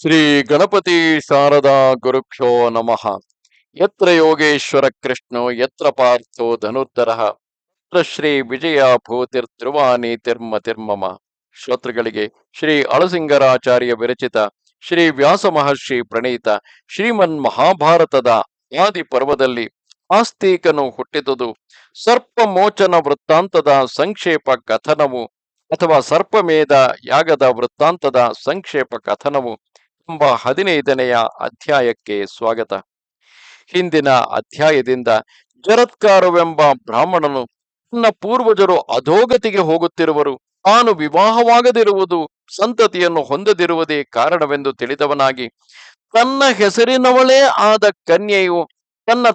ಶ್ರೀ ಗಣಪತಿ ಶಾರದಾ ಗುರುಕ್ಷೋ ನಮಃ. ಯತ್ರ ಯೋಗೇಶ್ವರ ಕೃಷ್ಣೋ, ಯತ್ರ ಪಾರ್ಥೋ ಧನುತ್ತರ ಶ್ರೀ ವಿಜಯ ಭೂತಿರ್ಧ್ರುವಾನಿ ತಿರ್ಮ ತಿರ್ಮಮ ಶ್ರೋತೃಗಳಿಗೆ ಶ್ರೀ ಅಳಸಿಂಗರಾಚಾರ್ಯ ವಿರಚಿತ ಶ್ರೀ ವ್ಯಾಸ ಮಹರ್ಷಿ ಪ್ರಣೀತ ಶ್ರೀಮನ್ ಮಹಾಭಾರತದ ಆದಿ ಪರ್ವದಲ್ಲಿ ಆಸ್ತಿಕನು ಹುಟ್ಟಿದುದು ಸರ್ಪ ಮೋಚನ ವೃತ್ತಾಂತದ ಸಂಕ್ಷೇಪ ಕಥನವು ಅಥವಾ ಸರ್ಪಮೇಧ ಯಾಗದ ವೃತ್ತಾಂತದ ಸಂಕ್ಷೇಪ ಕಥನವು ಎಂಬ ಹದಿನೈದನೆಯ ಅಧ್ಯಾಯಕ್ಕೆ ಸ್ವಾಗತ. ಹಿಂದಿನ ಅಧ್ಯಾಯದಿಂದ ಜರತ್ಕಾರವೆಂಬ ಬ್ರಾಹ್ಮಣನು ತನ್ನ ಪೂರ್ವಜರು ಅಧೋಗತಿಗೆ ಹೋಗುತ್ತಿರುವರು. ತಾನು ವಿವಾಹವಾಗದಿರುವುದು, ಸಂತತಿಯನ್ನು ಹೊಂದದಿರುವುದೇ ಕಾರಣವೆಂದು ತಿಳಿದವನಾಗಿ ತನ್ನ ಹೆಸರಿನವಳೇ ಆದ ಕನ್ಯೆಯು ತನ್ನ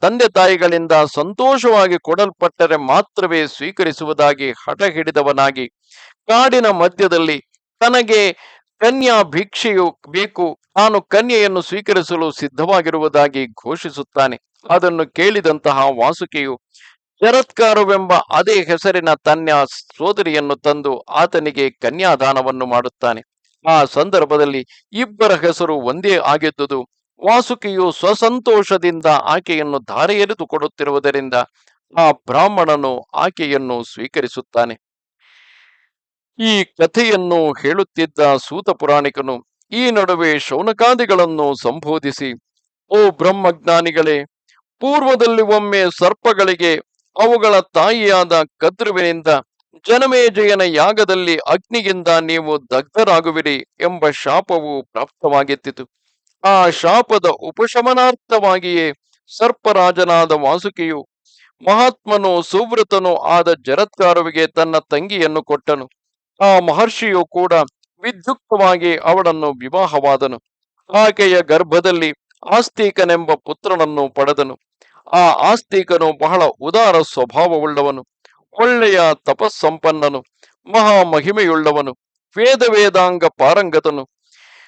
ತಂದೆ ತಾಯಿಗಳಿಂದ ಸಂತೋಷವಾಗಿ ಕೊಡಲ್ಪಟ್ಟರೆ ಮಾತ್ರವೇ ಸ್ವೀಕರಿಸುವುದಾಗಿ ಹಠ ಹಿಡಿದವನಾಗಿ ಕಾಡಿನ ಮಧ್ಯದಲ್ಲಿ ತನಗೆ ಕನ್ಯಾ ಭಿಕ್ಷೆಯು ಬೇಕು. ನಾನು ಕನ್ಯೆಯನ್ನು ಸ್ವೀಕರಿಸಲು ಸಿದ್ಧವಾಗಿರುವುದಾಗಿ ಘೋಷಿಸುತ್ತಾನೆ. ಅದನ್ನು ಕೇಳಿದಂತಹ ವಾಸುಕಿಯು, ಶರತ್ಕಾರವೆಂಬ ಅದೇ ಹೆಸರಿನ ತನ್ನ ಸೋದರಿಯನ್ನು ತಂದು ಆತನಿಗೆ ಕನ್ಯಾದಾನವನ್ನು ಮಾಡುತ್ತಾನೆ. ಆ ಸಂದರ್ಭದಲ್ಲಿ ಇಬ್ಬರ ಹೆಸರು ಒಂದೇ ಆಗಿದ್ದುದು. ವಾಸುಕಿಯು ಸ್ವಸಂತೋಷದಿಂದ ಆಕೆಯನ್ನು ಧಾರೆ ಕೊಡುತ್ತಿರುವುದರಿಂದ ಆ ಬ್ರಾಹ್ಮಣನು ಆಕೆಯನ್ನು ಸ್ವೀಕರಿಸುತ್ತಾನೆ. ಈ ಕಥೆಯನ್ನು ಹೇಳುತ್ತಿದ್ದ ಸೂತ ಪುರಾಣಿಕನು, ಈ ನಡುವೆ ಶೌನಕಾದಿಗಳನ್ನು ಸಂಬೋಧಿಸಿ, ಓ ಬ್ರಹ್ಮಜ್ಞಾನಿಗಳೇ, ಪೂರ್ವದಲ್ಲಿ ಒಮ್ಮೆ ಸರ್ಪಗಳಿಗೆ ಅವುಗಳ ತಾಯಿಯಾದ ಕದ್ರುವಿನಿಂದ ಜನಮೇಜಯನ ಯಾಗದಲ್ಲಿ ಅಗ್ನಿಯಿಂದ ನೀವು ದಗ್ಧರಾಗುವಿರಿ ಎಂಬ ಶಾಪವು ಪ್ರಾಪ್ತವಾಗಿತ್ತಿತು. ಆ ಶಾಪದ ಉಪಶಮನಾರ್ಥವಾಗಿಯೇ ಸರ್ಪರಾಜನಾದ ವಾಸುಕಿಯು ಮಹಾತ್ಮನು ಸುವೃತನು ಆದ ಜರತ್ಕಾರುವಿಗೆ ತನ್ನ ತಂಗಿಯನ್ನು ಕೊಟ್ಟನು. ಆ ಮಹರ್ಷಿಯು ಕೂಡ ವಿದ್ಯುಕ್ತವಾಗಿ ಅವಳನ್ನು ವಿವಾಹವಾದನು. ಆಕೆಯ ಗರ್ಭದಲ್ಲಿ ಆಸ್ತಿಕನೆಂಬ ಪುತ್ರನನ್ನು ಪಡೆದನು. ಆ ಆಸ್ತಿಕನು ಬಹಳ ಉದಾರ ಸ್ವಭಾವವುಳ್ಳವನು. ಒಳ್ಳೆಯ ತಪಸ್ಸಂಪನ್ನನು. ಮಹಾ ಮಹಿಮೆಯುಳ್ಳವನು. ವೇದ ವೇದಾಂಗ ಪಾರಂಗತನು.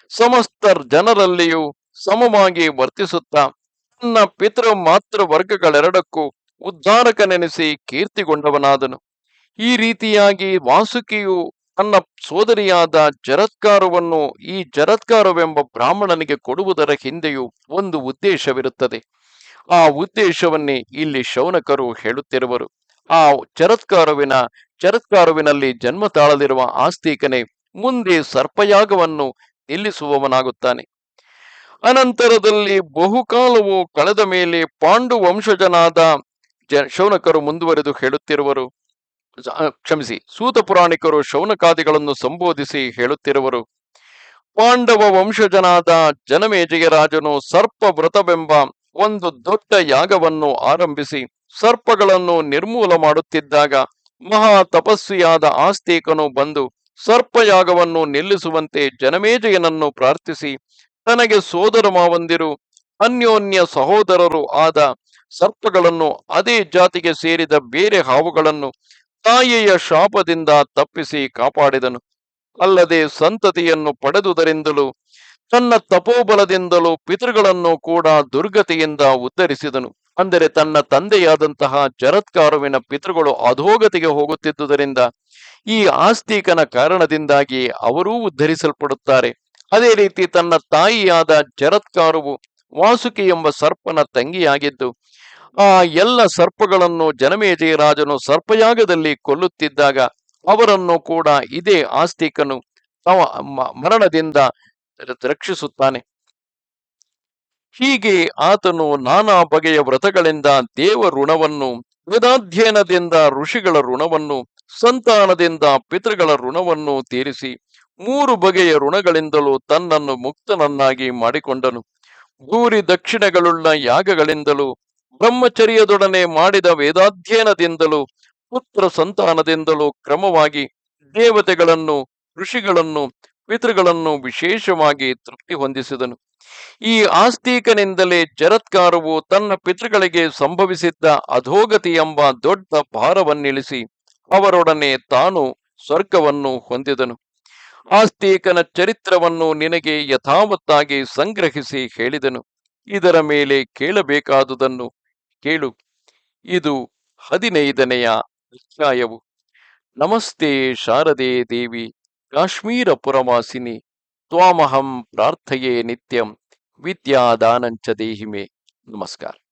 ಸಮಸ್ತ ಜನರಲ್ಲಿಯೂ ಸಮವಾಗಿ ವರ್ತಿಸುತ್ತಾ, ತನ್ನ ಪಿತೃ ಮಾತೃ ವರ್ಗಗಳೆರಡಕ್ಕೂ ಉದ್ಧಾರಕನೆನಿಸಿ ಕೀರ್ತಿಗೊಂಡವನಾದನು. ಈ ರೀತಿಯಾಗಿ ವಾಸುಕಿಯು ತನ್ನ ಸೋದರಿಯಾದ ಜರತ್ಕಾರವನ್ನು ಈ ಜರತ್ಕಾರವೆಂಬ ಬ್ರಾಹ್ಮಣನಿಗೆ ಕೊಡುವುದರ ಹಿಂದೆಯೂ ಒಂದು ಉದ್ದೇಶವಿರುತ್ತದೆ. ಆ ಉದ್ದೇಶವನ್ನೇ ಇಲ್ಲಿ ಶೌನಕರು ಹೇಳುತ್ತಿರುವರು. ಆ ಚರತ್ಕಾರುವಿನ ಚರತ್ಕಾರುವಿನಲ್ಲಿ ಜನ್ಮ ತಾಳದಿರುವ ಆಸ್ತಿಕನೇ ಮುಂದೆ ಸರ್ಪಯಾಗವನ್ನು ನಿಲ್ಲಿಸುವವನಾಗುತ್ತಾನೆ. ಅನಂತರದಲ್ಲಿ ಬಹುಕಾಲವು ಕಳೆದ ಮೇಲೆ ಪಾಂಡು ವಂಶಜನಾದ ಶೌನಕರು ಮುಂದುವರೆದು ಹೇಳುತ್ತಿರುವರು. ಕ್ಷಮಿಸಿ. ಸೂತ ಪುರಾಣಿಕರು ಶೌನಕಾದಿಗಳನ್ನು ಸಂಬೋಧಿಸಿ ಹೇಳುತ್ತಿರುವರು, ಪಾಂಡವ ವಂಶಜನಾದ ಜನಮೇಜಯ ರಾಜನು ಸರ್ಪ ವ್ರತವೆಂಬ ಒಂದು ದೊಡ್ಡ ಯಾಗವನ್ನು ಆರಂಭಿಸಿ ಸರ್ಪಗಳನ್ನು ನಿರ್ಮೂಲ ಮಾಡುತ್ತಿದ್ದಾಗ ಮಹಾ ತಪಸ್ವಿಯಾದ ಆಸ್ತಿಕನು ಬಂದು ಸರ್ಪಯಾಗವನ್ನು ನಿಲ್ಲಿಸುವಂತೆ ಜನಮೇಜಯನನ್ನು ಪ್ರಾರ್ಥಿಸಿ, ತನಗೆ ಸೋದರ ಮಾವಂದಿರು ಅನ್ಯೋನ್ಯ ಸಹೋದರರು ಆದ ಸರ್ಪಗಳನ್ನು ಅದೇ ಜಾತಿಗೆ ಸೇರಿದ ಬೇರೆ ಹಾವುಗಳನ್ನು ತಾಯಿಯ ಶಾಪದಿಂದ ತಪ್ಪಿಸಿ ಕಾಪಾಡಿದನು. ಅಲ್ಲದೆ ಸಂತತಿಯನ್ನು ಪಡೆದುದರಿಂದಲೂ, ತನ್ನ ತಪೋಬಲದಿಂದಲೂ ಪಿತೃಗಳನ್ನು ಕೂಡ ದುರ್ಗತಿಯಿಂದ ಉದ್ಧರಿಸಿದನು ಅಂದರೆ ತನ್ನ ತಂದೆಯಾದಂತಹ ಜರತ್ಕಾರುವಿನ ಪಿತೃಗಳು ಅಧೋಗತಿಗೆ ಹೋಗುತ್ತಿದ್ದುದರಿಂದ, ಈ ಆಸ್ತಿಕನ ಕಾರಣದಿಂದಾಗಿ ಅವರೂ ಉದ್ಧರಿಸಲ್ಪಡುತ್ತಾರೆ. ಅದೇ ರೀತಿ ತನ್ನ ತಾಯಿಯಾದ ಜರತ್ಕಾರುವು ವಾಸುಕಿ ಎಂಬ ಸರ್ಪನ ತಂಗಿಯಾಗಿದ್ದು ಆ ಎಲ್ಲ ಸರ್ಪಗಳನ್ನು ಜನಮೇಜಯ ರಾಜನು ಸರ್ಪಯಾಗದಲ್ಲಿ ಕೊಲ್ಲುತ್ತಿದ್ದಾಗ ಅವರನ್ನು ಕೂಡ ಇದೇ ಆಸ್ತಿಕನು ತವ ಮರಣದಿಂದ ರಕ್ಷಿಸುತ್ತಾನೆ. ಹೀಗೆ ಆತನು ನಾನಾ ಬಗೆಯ ವ್ರತಗಳಿಂದ ದೇವ ಋಣವನ್ನು, ವೇದಾಧ್ಯಯನದಿಂದ ಋಷಿಗಳ ಋಣವನ್ನು, ಸಂತಾನದಿಂದ ಪಿತೃಗಳ ಋಣವನ್ನು ತೀರಿಸಿ ಮೂರು ಬಗೆಯ ಋಣಗಳಿಂದಲೂ ತನ್ನನ್ನು ಮುಕ್ತನನ್ನಾಗಿ ಮಾಡಿಕೊಂಡನು. ಭೂರಿ ದಕ್ಷಿಣಗಳುಳ್ಳ ಯಾಗಗಳಿಂದಲೂ ಬ್ರಹ್ಮಚರ್ಯದೊಡನೆ ಮಾಡಿದ ವೇದಾಧ್ಯಯನದಿಂದಲೂ, ಪುತ್ರ ಸಂತಾನದಿಂದಲೂ ಕ್ರಮವಾಗಿ ದೇವತೆಗಳನ್ನು, ಋಷಿಗಳನ್ನು, ಪಿತೃಗಳನ್ನು ವಿಶೇಷವಾಗಿ ತೃಪ್ತಿ ಹೊಂದಿಸಿದನು. ಈ ಆಸ್ತಿಕನಿಂದಲೇ ಜರತ್ಕಾರವು ತನ್ನ ಪಿತೃಗಳಿಗೆ ಸಂಭವಿಸಿದ್ದ ಅಧೋಗತಿ ಎಂಬ ದೊಡ್ಡ ಭಾರವನ್ನಿಳಿಸಿ ಅವರೊಡನೆ ತಾನು ಸ್ವರ್ಗವನ್ನು ಹೊಂದಿದನು. ಆಸ್ತಿಕನ ಚರಿತ್ರವನ್ನು ನಿನಗೆ ಯಥಾವತ್ತಾಗಿ ಸಂಗ್ರಹಿಸಿ ಹೇಳಿದನು. ಇದರ ಮೇಲೆ ಕೇಳಬೇಕಾದುದನ್ನು ಕೇಳು. ಇದು ಹದಿನೈದನೆಯ ಅಧ್ಯಾಯವು. ನಮಸ್ತೆ ಶಾರದೆ ದೇವಿ ಕಾಶ್ಮೀರ ಪುರವಾಸಿನಿ ತ್ವಾಮಹಂ ಪ್ರಾರ್ಥಯೇ ನಿತ್ಯಂ, ವಿದ್ಯಾದಾನಂಚ ದೇಹಿಮೆ. ನಮಸ್ಕಾರ.